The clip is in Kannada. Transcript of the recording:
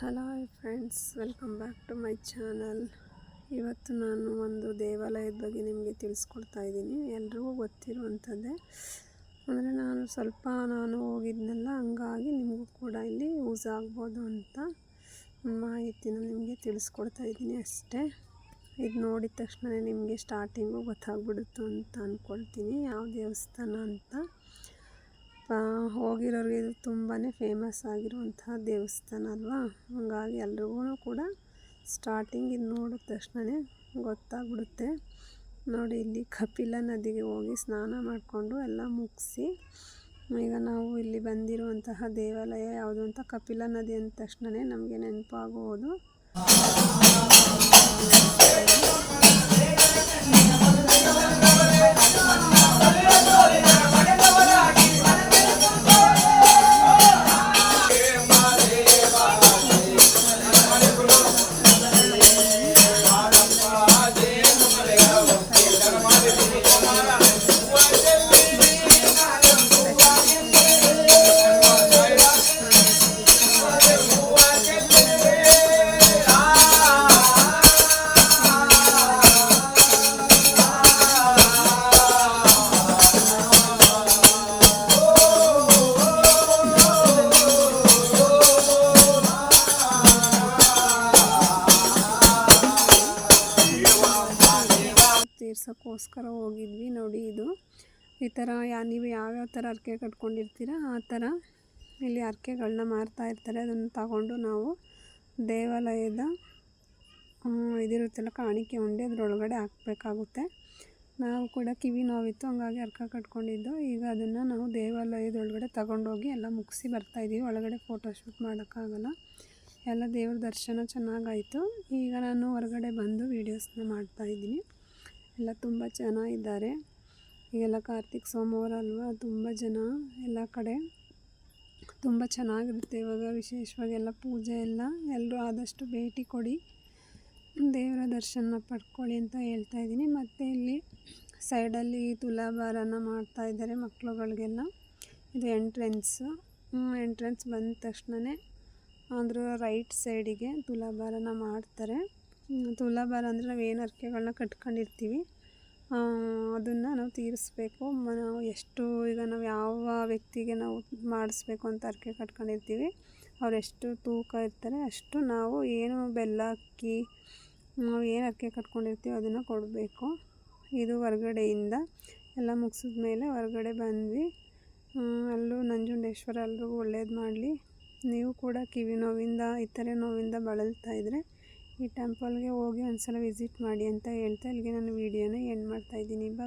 Hello friends, welcome back to my channel. ಇವತ್ತು ನಾನು ಒಂದು ದೇವಾಲಯದ ಬಗ್ಗೆ ನಿಮಗೆ ತಿಳಿಸ್ಕೊಡ್ತಾ ಇದ್ದೀನಿ. ಎಲ್ರಿಗೂ ಗೊತ್ತಿರುವಂಥದ್ದೇ. ಅಂದರೆ ನಾನು ಸ್ವಲ್ಪ ನಾನು ಹೋಗಿದ್ನಲ್ಲ, ಹಂಗಾಗಿ ನಿಮಗೂ ಕೂಡ ಇಲ್ಲಿ ಯೂಸ್ ಆಗ್ಬೋದು ಅಂತ ಮಾಹಿತಿನ ನಿಮಗೆ ತಿಳಿಸ್ಕೊಡ್ತಾ ಇದ್ದೀನಿ ಅಷ್ಟೇ. ಇದು ನೋಡಿದ ತಕ್ಷಣ ನಿಮಗೆ ಸ್ಟಾರ್ಟಿಂಗು ಗೊತ್ತಾಗ್ಬಿಡುತ್ತು ಅಂತ ಅಂದ್ಕೊಳ್ತೀನಿ ಯಾವ ದೇವಸ್ಥಾನ ಅಂತ. ಹೋಗಿರೋರಿಗೆ ಇದು ತುಂಬಾ ಫೇಮಸ್ ಆಗಿರುವಂತಹ ದೇವಸ್ಥಾನ ಅಲ್ವಾ? ಹಾಗಾಗಿ ಎಲ್ರಿಗೂ ಕೂಡ ಸ್ಟಾರ್ಟಿಂಗ್ ಇದು ನೋಡಿದ ತಕ್ಷಣವೇ ಗೊತ್ತಾಗ್ಬಿಡುತ್ತೆ. ನೋಡಿ, ಇಲ್ಲಿ ಕಪಿಲ ನದಿಗೆ ಹೋಗಿ ಸ್ನಾನ ಮಾಡಿಕೊಂಡು ಎಲ್ಲ ಮುಗಿಸಿ, ಈಗ ನಾವು ಇಲ್ಲಿ ಬಂದಿರುವಂತಹ ದೇವಾಲಯ ಯಾವುದು ಅಂತ ಕಪಿಲ ನದಿ ಅಂದ ತಕ್ಷಣವೇ ನಮಗೆ ನೆನಪಾಗುವುದು ತೀರ್ಸೋಕ್ಕೋಸ್ಕರ ಹೋಗಿದ್ವಿ ನೋಡಿ ಇದು. ಈ ಥರ ಯಾ, ನೀವು ಯಾವ್ಯಾವ ಥರ ಹರಕೆ ಕಟ್ಕೊಂಡಿರ್ತೀರ, ಆ ಥರ ಇಲ್ಲಿ ಹರಕೆಗಳನ್ನ ಮಾರ್ತಾ ಇರ್ತಾರೆ. ಅದನ್ನು ತಗೊಂಡು ನಾವು ದೇವಾಲಯದ ಇದಿರುತ್ತಲ್ಲ ಕಾಣಿಕೆ ಉಂಡೆ ಅದರೊಳಗಡೆ ಹಾಕ್ಬೇಕಾಗುತ್ತೆ. ನಾವು ಕೂಡ ಕಿವಿ ನೋವಿತ್ತು, ಹಂಗಾಗಿ ಅರ್ಕ ಕಟ್ಕೊಂಡಿದ್ದು. ಈಗ ಅದನ್ನು ನಾವು ದೇವಾಲಯದೊಳಗಡೆ ತಗೊಂಡೋಗಿ ಎಲ್ಲ ಮುಗಿಸಿ ಬರ್ತಾಯಿದ್ದೀವಿ ಒಳಗಡೆ ಫೋಟೋಶೂಟ್ ಮಾಡೋಕ್ಕಾಗಲ್ಲ. ಎಲ್ಲ ದೇವ್ರ ದರ್ಶನ ಚೆನ್ನಾಗಾಯಿತು. ಈಗ ನಾನು ಹೊರಗಡೆ ಬಂದು ವೀಡಿಯೋಸ್ನ ಮಾಡ್ತಾಯಿದ್ದೀನಿ ಎಲ್ಲ ತುಂಬ ಚೆನ್ನಾಗಿದ್ದಾರೆ. ಈಗೆಲ್ಲ ಕಾರ್ತಿಕ್ ಸೋಮವಾರ ಅಲ್ವಾ? ತುಂಬ ಜನ ಎಲ್ಲ ಕಡೆ ತುಂಬ ಚೆನ್ನಾಗಿರುತ್ತೆ. ಇವಾಗ ವಿಶೇಷವಾಗಿ ಎಲ್ಲ ಪೂಜೆ ಎಲ್ಲ ಎಲ್ಲರೂ ಆದಷ್ಟು ಭೇಟಿ ಕೊಡಿ. ದೇವರ ದರ್ಶನ ಪಡ್ಕೊಳ್ಳಿ ಅಂತ ಹೇಳ್ತಾ ಇದ್ದೀನಿ. ಮತ್ತು ಇಲ್ಲಿ ಸೈಡಲ್ಲಿ ತುಲಾಭಾರನ ಮಾಡ್ತಾಯಿದ್ದಾರೆ ಮಕ್ಕಳುಗಳಿಗೆಲ್ಲ ಇದು ಎಂಟ್ರೆನ್ಸು. ಎಂಟ್ರೆನ್ಸ್ ಬಂದ ತಕ್ಷಣವೇ ಅದರ ರೈಟ್ ಸೈಡಿಗೆ ತುಲಾಭಾರನ ಮಾಡ್ತಾರೆ. ತುಲಾಭಾರ ಅಂದರೆ ನಾವು ಏನು ಹರಕೆಗಳನ್ನ ಕಟ್ಕೊಂಡಿರ್ತೀವಿ ಅದನ್ನು ನಾವು ತೀರಿಸ್ಬೇಕು. ನಾವು ಎಷ್ಟು ಈಗ ನಾವು ಯಾವ ವ್ಯಕ್ತಿಗೆ ನಾವು ಮಾಡಿಸ್ಬೇಕು ಅಂತ ಅರ್ಕೆ ಕಟ್ಕೊಂಡಿರ್ತೀವಿ, ಅವ್ರು ಎಷ್ಟು ತೂಕ ಇರ್ತಾರೆ ಅಷ್ಟು ನಾವು ಏನು ಬೆಲ್ಲ ಅಕ್ಕಿ, ನಾವು ಏನು ಅರ್ಕೆ ಕಟ್ಕೊಂಡಿರ್ತೀವಿ ಅದನ್ನು ಕೊಡಬೇಕು. ಇದು ಹೊರ್ಗಡೆಯಿಂದ ಎಲ್ಲ ಮುಗಿಸಿದ ಮೇಲೆ ಹೊರಗಡೆ ಬಂದ್ವಿ. ಅಲ್ಲೂ ನಂಜುಂಡೇಶ್ವರ ಎಲ್ರಿಗೂ ಒಳ್ಳೇದು ಮಾಡಲಿ. ನೀವು ಕೂಡ ಕಿವಿ ನೋವಿಂದ, ಇತರೆ ನೋವಿಂದ ಬಳಲ್ತಾ ಇದ್ದರೆ ಈ ಟೆಂಪಲ್ಗೆ ಹೋಗಿ ಒಂದು ಸಲ ವಿಸಿಟ್ ಮಾಡಿ ಅಂತ ಹೇಳ್ತಾ ಇಲ್ಲಿಗೆ ನಾನು ವೀಡಿಯೋನ ಎಂಡ್ ಮಾಡ್ತಾಯಿದ್ದೀನಿ ಬಾ